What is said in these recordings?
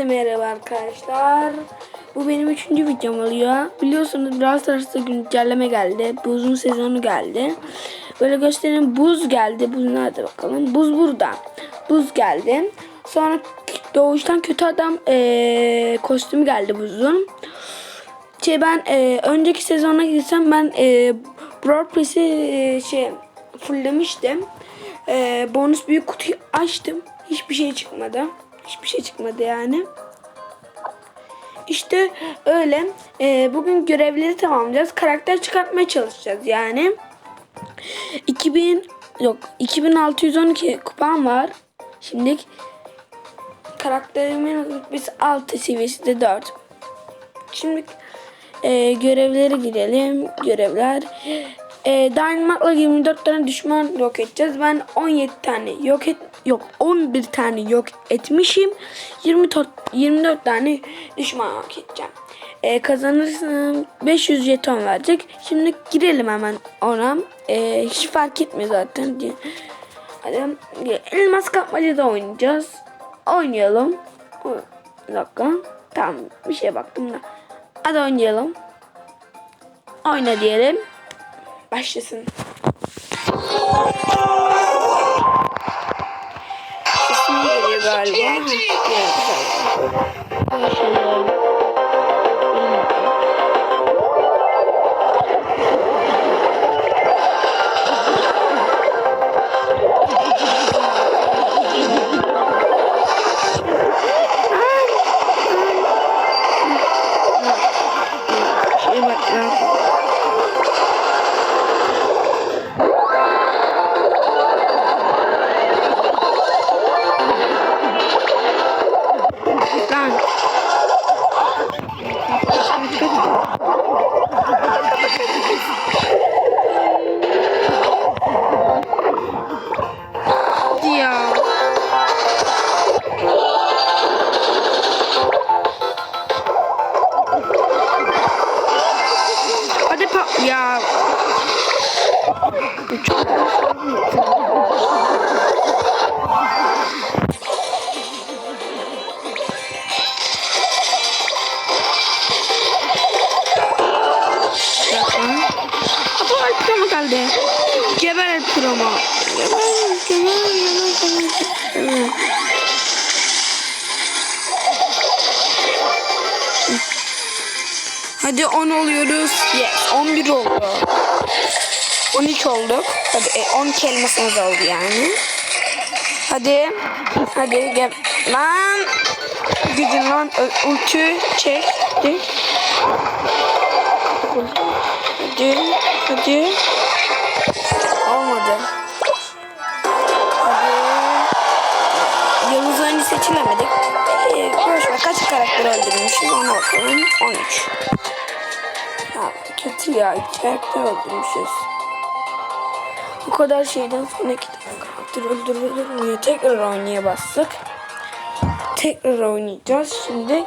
Hepinize merhaba arkadaşlar. Bu benim üçüncü videom oluyor. Biliyorsunuz Brawl Stars'ta güncelleme geldi. Buzun sezonu geldi. Böyle göstereyim. Buz geldi. Buz nerede bakalım. Buz burada. Buz geldi. Sonra doğuştan kötü adam eee kostümü geldi buzun. Şey ben eee, önceki sezona gitsem ben eee Brawl şey fulllemiştim. Eee, bonus büyük kutuyu açtım. Hiçbir şey çıkmadı. Hiçbir şey çıkmadı yani. İşte öyle. Eee, bugün görevleri tamamlayacağız. Karakter çıkartmaya çalışacağız yani. 2000 yok 2612 kupam var. Şimdi karakterimin rütbesi 6 seviyesi de 4. Şimdi e, görevlere girelim. Görevler. E, Dynamite'la 24 tane düşman yok edeceğiz. Ben 17 tane yok et yok 11 tane yok etmişim. 20 tot- 24 tane düşman yok edeceğim. E, kazanırsam 500 jeton verecek. Şimdi girelim hemen ona. E, hiç fark etmiyor zaten. Hadi elmas kapmaca da oynayacağız. Oynayalım. Bir dakika. Tamam bir şeye baktım da. Hadi oynayalım. Oyna diyelim. Başlasın. Sesim geliyor galiba. Evet, güzel. Wow. herhalde. Geber et Kromo. Geber, geber, geber, geber. geber. Hadi 10 oluyoruz. Yes 11 oldu. 13 olduk. Hadi e, 10 kelimesimiz oldu yani. Hadi. Hadi gel. Lan. Gidin lan. Ulti çek. Hadi. Hadi. Olmadı. Hadi. Yıldız oyuncu seçilemedik. Ee, boş ver. Kaç karakter öldürmüşüz ona bakalım. 13. Ya kötü ya. İki karakter öldürmüşüz. Bu kadar şeyden sonra iki tane karakter öldürülür mü? Tekrar oynaya bastık. Tekrar oynayacağız şimdi.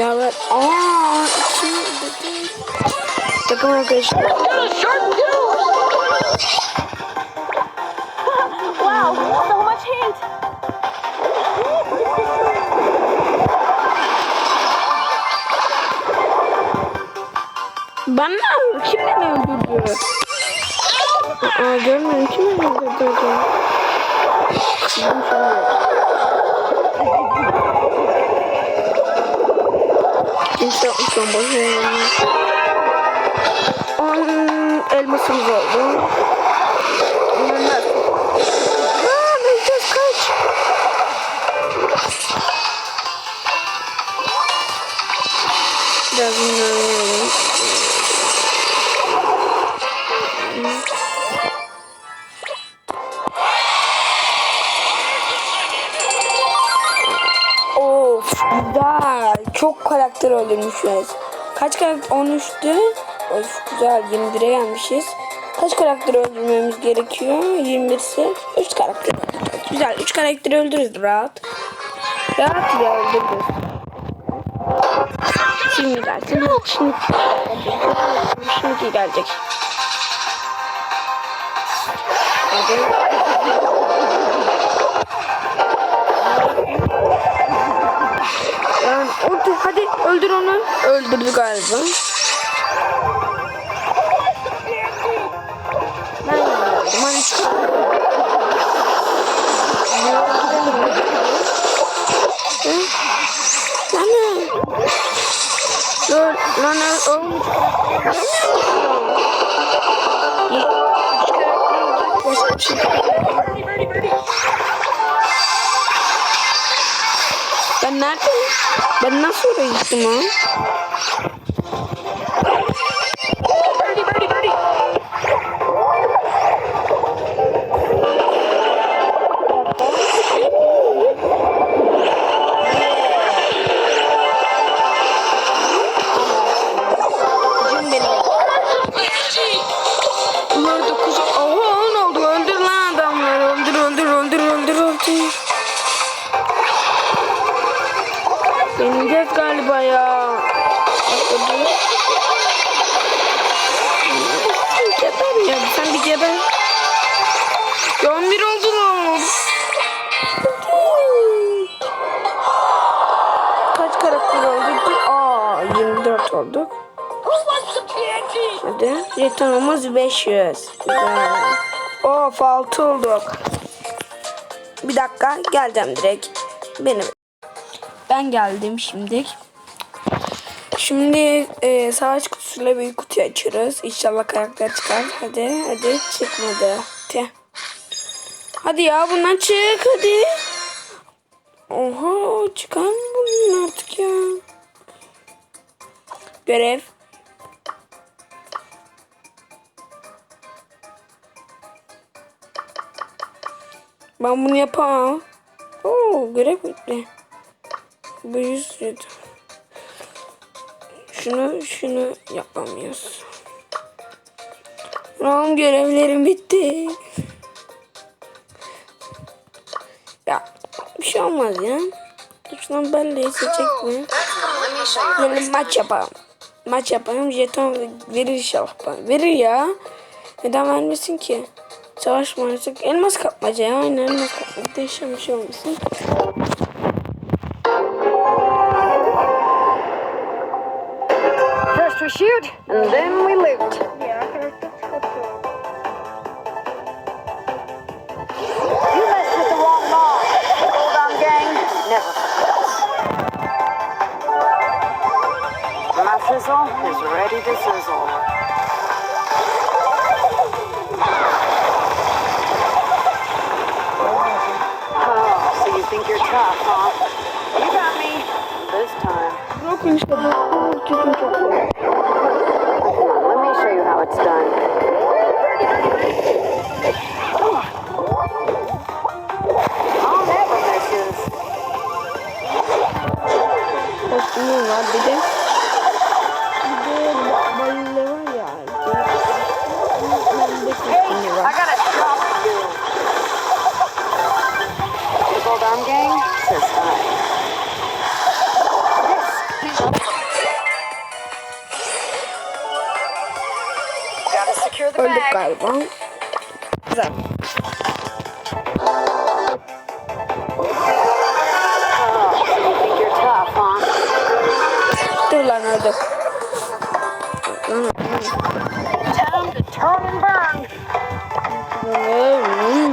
Yağlar. Aaa. Takım arkadaşlar. wow, so much hate. Ben mi öldürdüm? Kim beni öldürdü? Aa görmüyorum. Kim beni öldürdü? Kızım şöyle. Yapmış lan boşuna. On elmasımız oldu. Çok karakter öldürmüşüz. Kaç karakter? 13'tü. Of güzel 21'e gelmişiz. Kaç karakter öldürmemiz gerekiyor? 21 ise 3 karakter. Güzel 3 karakteri öldürürüz rahat. Rahat ya öldürürüz. Şimdi gelsin. Şimdi, şimdi gelecek. Hadi. Yani orada hadi öldür onu. Öldürdü galiba. Ben öldürdüm. Hadi çık. Hı? Lan ne? Lan ö- oğlum. Başka Ben neredeyim? Ben nasıl oraya gittim ha? Hadi. Jetonumuz 500. Güzel. Of 6 olduk. Bir dakika geleceğim direkt. Benim. Ben geldim şimdi. Şimdi e, savaş kutusuyla bir kutu açıyoruz. İnşallah karakter çıkar. Hadi hadi çıkmadı. Tüh. Hadi ya bundan çık hadi. Oha çıkar mı bunun artık ya? Görev. Ben bunu yapamam. Oo görev bitti. Bu yüz. Şunu şunu yapamıyoruz. Oğlum görevlerim bitti. Ya bir şey olmaz ya. Şuradan belleği seçecek mi? Böyle maç yapalım. Maç yapalım. Jeton verir inşallah bana. Verir ya. Neden vermesin ki? Savaş maalesef. Elmas kapmaca ya. Aynen elmas kapmaca. Değişen bir şey olmasın. First we shoot, and then we loot. You messed with the wrong. The Gold Arm Gang never forgets. My fizzle is ready to sizzle. Think you're tough, huh? You got me. This time. Bakın işte bu tütün çok iyi. Come on, let me show you how it's done. Arm Gang says hi. Gotta secure the oh, Öldük bag. galiba. Güzel. Oh, so you think you're tough, huh? Dur lan öldük. Time to turn and burn. Mm-hmm.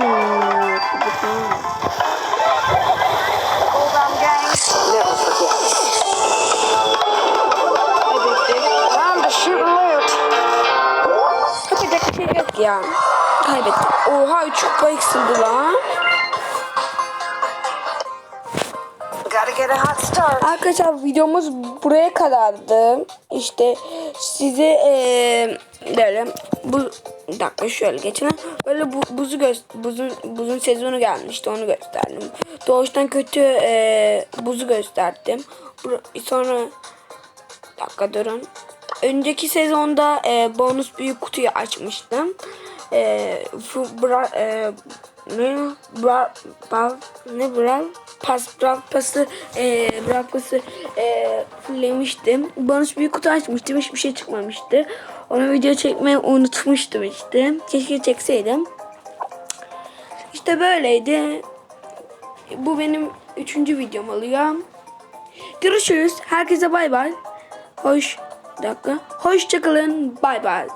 Ya. Kaybettik. Oha 3 kupa eksildi lan. Gotta get a hot start. Arkadaşlar videomuz buraya kadardı. İşte size eee böyle bu Bir dakika şöyle geçelim. Böyle bu, buzu buzun buzun sezonu gelmişti onu gösterdim. Doğuştan kötü e, buzu gösterdim. Sonra dakika durun. Önceki sezonda e, bonus büyük kutuyu açmıştım. E, bra, e, ne bra, bra, ne bra pas bra pası e, bra pası e. Bonus büyük kutu açmıştım. Hiçbir şey çıkmamıştı. Onu video çekmeyi unutmuştum işte. Keşke çekseydim. İşte böyleydi. Bu benim üçüncü videom oluyor. Görüşürüz. Herkese bay bay. Hoş. Dakika. Hoşçakalın. Bay bay.